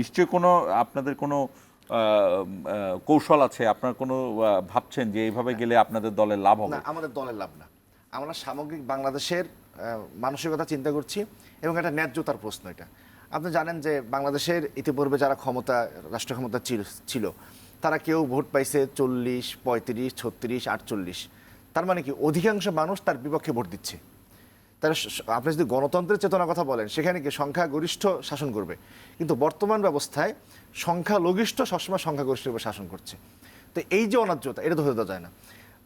নিশ্চয়ই কোনো, আপনাদের কোনো কৌশল আছে, আপনার কোনো ভাবছেন যে এইভাবে গেলে আপনাদের দলের লাভ হবে? আমাদের দলের লাভ না। আমরা সামগ্রিক বাংলাদেশের মানসিকতা চিন্তা করছি এবং একটা ন্যায্যতার প্রশ্ন এটা। আপনি জানেন যে বাংলাদেশের ইতিপূর্বে যারা ক্ষমতা রাষ্ট্র ক্ষমতা ছিল, তারা কেউ ভোট পাইছে চল্লিশ, পঁয়ত্রিশ, ছত্রিশ, আটচল্লিশ। তার মানে কি, অধিকাংশ মানুষ তার বিপক্ষে ভোট দিচ্ছে। স- আপনি যদি গণতন্ত্রের চেতনার কথা বলেন, সেখানে কি সংখ্যাগরিষ্ঠ শাসন করবে। কিন্তু বর্তমান ব্যবস্থায় সংখ্যালঘিষ্ঠ সবসময় সংখ্যাগরিষ্ঠ শাসন করছে। তো এই যে অন্যায্যতা এটা হতে দেওয়া যায় না।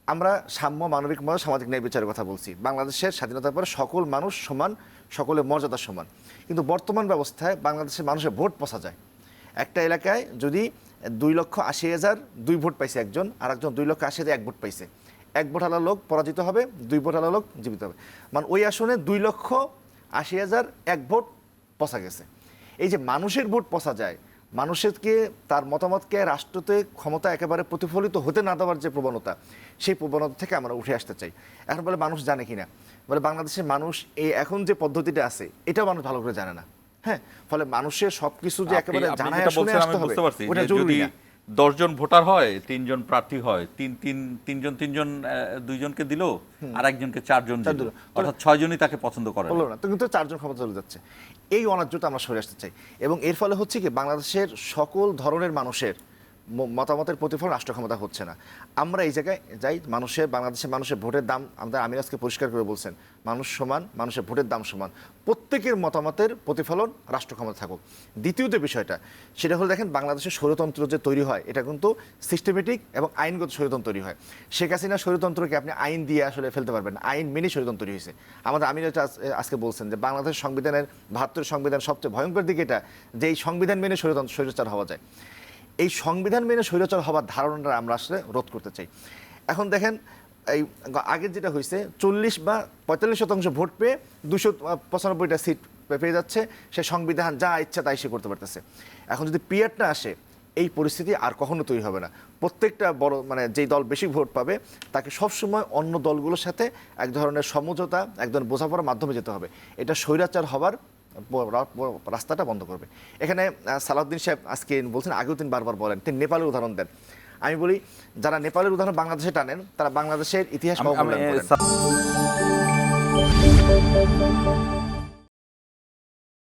আমরা সাম্য, মানবিক, মত, সামাজিক ন্যায় বিচারের কথা বলছি। বাংলাদেশের স্বাধীনতার পরে সকল মানুষ সমান সকলের মর্যাদা সমান। কিন্তু বর্তমান ব্যবস্থায় বাংলাদেশের মানুষের ভোট পচা যায়। একটা এলাকায় যদি দুই লক্ষ আশি হাজার দুই ভোট পাইছে একজন আর একজন দুই লক্ষ আশি হাজার এক ভোট পাইছে। এক ভোট আলা লোক পরাজিত হবে দুই ভোট আলা লোক জীবিত হবে। মানে ওই আসনে দুই লক্ষ আশি হাজার এক ভোট পচা গেছে। এই যে মানুষের ভোট পচা যায় মানুষকে তার মতামতকে রাষ্ট্রতে ক্ষমতা একেবারে প্রতিফলিত হতে না দেওয়ার যে প্রবণতা সেই প্রবণতা থেকে আমরা উঠে আসতে চাই। এখন বলে মানুষ জানে কিনা বলে বাংলাদেশের মানুষ এই এখন যে পদ্ধতিটা আছে এটাও মানুষ ভালো করে জানে না। হ্যাঁ? ফলে মানুষের সবকিছু যে একেবারে জানায় শুনে আসতে হবে ওটা জরুরি না। দশজন ভোটার হয় তিনজন প্রার্থী হয় তিন তিন তিনজন তিনজন দুইজনকে দিল আর একজনকে চারজন দিল। অর্থাৎ ছয়জনই তাকে পছন্দ করে হলো বলল না তো কিন্তু চারজন ক্ষমতা চলে যাচ্ছে। এই অনার্যটা আমরা সরে আসতে চাই। এবং এর ফলে হচ্ছে কি বাংলাদেশের সকল ধরনের মানুষের মতামতের প্রতিফলন রাষ্ট্র ক্ষমতা হচ্ছে না। আমরা এই জায়গায় যাই মানুষের বাংলাদেশের মানুষের ভোটের দাম আমাদের আমির আজকে পরিষ্কার করে বলছেন, মানুষ সমান, মানুষের ভোটের দাম সমান। প্রত্যেকের মতামতের প্রতিফলন রাষ্ট্র ক্ষমতা থাকুক। দ্বিতীয় যে বিষয়টা, সেটা হলো দেখেন বাংলাদেশের স্বৈরতন্ত্র যে তৈরি হয়, এটা কিন্তু সিস্টেমেটিক এবং আইনগত স্বৈরতন্ত্র তৈরি হয়। শেখ হাসিনা স্বৈরতন্ত্রকে আপনি আইন দিয়ে আসলে ফেলতে পারবেন আইন মেনে স্বৈরতন্ত্র তৈরি হয়েছে। আমাদের আমির আজকে বলছেন যে বাংলাদেশ সংবিধানের বাহাত্তর সংবিধান সবচেয়ে ভয়ঙ্কর দিক এটা, যে এই সংবিধান মেনে স্বৈরতন্ত্র স্বৈরাচার হওয়া যায়। এই সংবিধান মেনে স্বৈরাচার হওয়ার ধারণাটা আমরা আসলে রোধ করতে চাই। এখন দেখেন, এই আগের যেটা হয়েছে চল্লিশ বা পঁয়তাল্লিশ শতাংশ ভোট পেয়ে দুশো পঁচানব্বইটা সিট পেয়ে যাচ্ছে, সে সংবিধান যা ইচ্ছা তাই সে করতে পারতেছে। এখন যদি পিয়ারটা আসে, এই পরিস্থিতি আর কখনো তৈরি হবে না। প্রত্যেকটা বড় মানে যেই দল বেশি ভোট পাবে, তাকে সবসময় অন্য দলগুলোর সাথে এক ধরনের সমঝোতা, এক ধরনের বোঝাপড়ার মাধ্যমে যেতে হবে। এটা স্বৈরাচার হবার রাস্তাটা বন্ধ করবে। এখানে সালাউদ্দিন সাহেব আজকে বলছেন আগেও তিনি বারবার বলেন তিনি নেপালের উদাহরণ দেন। আমি বলি যারা নেপালের উদাহরণ বাংলাদেশে টানেন তারা বাংলাদেশের ইতিহাস